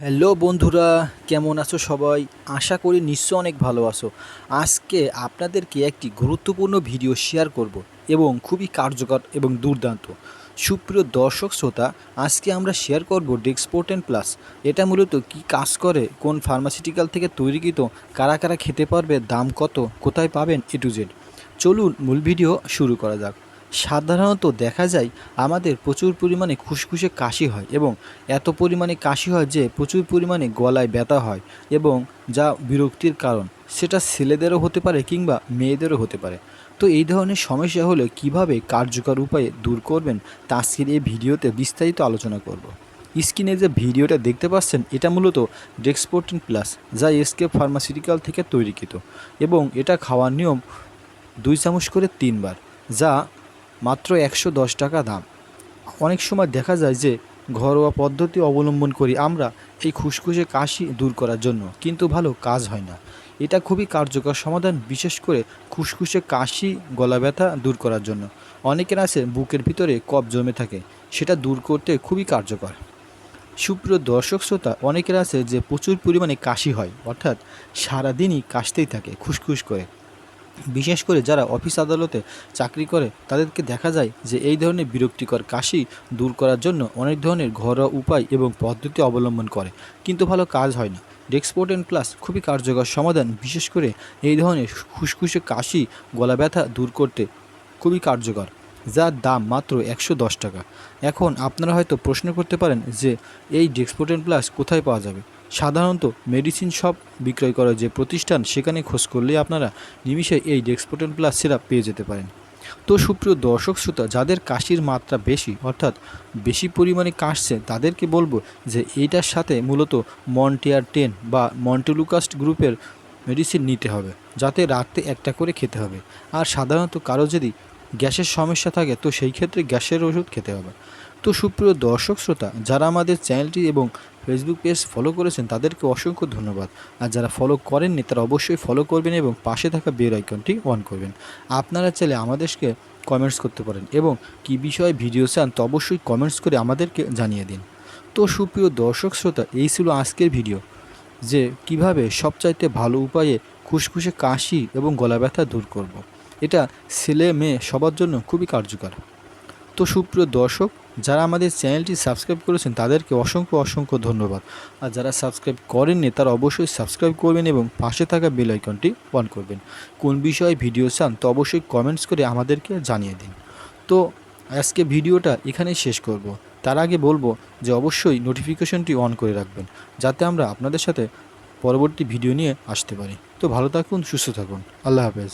Hello বন্ধুরা, কেমন আছো সবাই? আশা করি নিশ্চয় অনেক ভালো আছো। আজকে আপনাদেরকে একটি গুরুত্বপূর্ণ ভিডিও শেয়ার করব এবং খুবই কার্যকর এবং দুর্দান্ত। সুপ্রিয় দর্শক শ্রোতা, আজকে আমরা শেয়ার করব ডেক্সপোর্টেন প্লাস এটা মূলত কি কাজ করে, কোন ফার্মাসিউটিক্যাল থেকে তৈরিকৃত, কারা কারা খেতে পারবে, দাম কত, কোথায় পাবেন এ টু জেড চলুন মূল ভিডিও শুরু করা যাক। সাধারণত দেখা যায় আমাদের প্রচুর পরিমাণে খুসখুসে কাশি হয় এবং এত পরিমাণে কাশি হয় যে প্রচুর পরিমাণে গলায় ব্যথা হয় এবং যা বিরক্তির কারণ। সেটা ছেলেদেরও হতে পারে কিংবা মেয়েদেরও হতে পারে। তো এই ধরনের সমস্যা হলে কীভাবে কার্যকর উপায়ে দূর করবেন, তা আজকের এই ভিডিওতে বিস্তারিত আলোচনা করব। স্ক্রিনে যে ভিডিওটা দেখতে পাচ্ছেন, এটা মূলত ডেক্সপোর্টিন প্লাস যা এসকে ফার্মাসিউটিক্যাল থেকে তৈরিকৃত এবং এটা খাওয়ার নিয়ম দুই চামচ করে তিনবার, যা মাত্র একশো দশ টাকা দাম। অনেক সময় দেখা যায় যে ঘরোয়া পদ্ধতি অবলম্বন করি আমরা এই খুসখুসে কাশি দূর করার জন্য, কিন্তু ভালো কাজ হয় না। এটা খুবই কার্যকর সমাধান, বিশেষ করে খুসখুসে কাশি, গলা ব্যথা দূর করার জন্য। অনেকের আছে বুকের ভিতরে কফ জমে থাকে, সেটা দূর করতে খুবই কার্যকর। সুপ্রিয় দর্শক শ্রোতা, অনেকের আছে যে প্রচুর পরিমাণে কাশি হয়, অর্থাৎ সারাদিনই কাশতেই থাকে খুসখুস করে। বিশেষ করে যারা অফিস আদালতে চাকরি করে, তাদেরকে দেখা যায় যে এই ধরনের বিরক্তিকর কাশি দূর করার জন্য অনেক ধরনের ঘরোয়া উপায় এবং পদ্ধতি অবলম্বন করে। কিন্তু ভালো কাজ হয় না। ডেক্সপোর্টেন প্লাস খুবই কার্যকর সমাধান, বিশেষ করে এই ধরনের খুসখুসে কাশি, গলা ব্যথা দূর করতে খুবই কার্যকর, যার দাম মাত্র একশো দশ টাকা। এখন আপনারা হয়তো প্রশ্ন করতে পারেন যে এই ডেক্সপোর্টেন প্লাস কোথায় পাওয়া যাবে? সাধারণত মেডিসিন শপ বিক্রয় করা যে প্রতিষ্ঠান, সেখানে খোঁজ করলে আপনারা নিমিষে এই ডেক্সপোর্টেন প্লাস সিরাপ পেয়ে যেতে পারেন। তো সুপ্রিয় দর্শক শ্রোতা, যাদের কাশির মাত্রা বেশি, অর্থাৎ বেশি পরিমাণে কাশছে, তাদেরকে বলব যে এইটার সাথে মূলত মন্টিয়ার টেন বা মন্টেলুকাস্ট গ্রুপের মেডিসিন নিতে হবে, যাতে রাতে একটা করে খেতে হবে। আর সাধারণত কারও যদি গ্যাসের সমস্যা থাকে, তো সেই ক্ষেত্রে গ্যাসের ওষুধ খেতে হবে। তো সুপ্রিয় দর্শক শ্রোতা, যারা আমাদের চ্যানেলটি এবং ফেসবুক পেজ ফলো করেছেন, তাদেরকে অসংখ্য ধন্যবাদ। আর যারা ফলো করেননি, তারা অবশ্যই ফলো করবেন এবং পাশে থাকা বেল আইকনটি অন করবেন। আপনারা চাইলে আমাদেরকে কমেন্টস করতে পারেন এবং কি বিষয়ে ভিডিও চান, তো অবশ্যই কমেন্টস করে আমাদেরকে জানিয়ে দিন। তো সুপ্রিয় দর্শক শ্রোতা, এই ছিল আজকের ভিডিও যে কীভাবে সবচাইতে ভালো উপায়ে খুসখুসে কাশি এবং গলা ব্যথা দূর করব। এটা ছেলে মেয়ে সবার জন্য খুবই কার্যকর। তো সুপ্রিয় দর্শক যারা আমাদের চ্যানেলটি সাবস্ক্রাইব করেছেন, তাদেরকে অসংখ্য অসংখ্য ধন্যবাদ। আর যারা সাবস্ক্রাইব করেননি, তারা অবশ্যই সাবস্ক্রাইব করবেন এবং পাশে থাকা বেল আইকনটি অন করবেন। কোন বিষয়ে ভিডিও চান, তো অবশ্যই কমেন্টস করে আমাদেরকে জানিয়ে দিন। তো আজকে ভিডিওটা এখানেই শেষ করব। তার আগে বলব যে অবশ্যই নোটিফিকেশনটি অন করে রাখবেন, যাতে আমরা আপনাদের সাথে পরবর্তী ভিডিও নিয়ে আসতে পারি। তো ভালো থাকুন, সুস্থ থাকুন। আল্লাহ হাফেজ।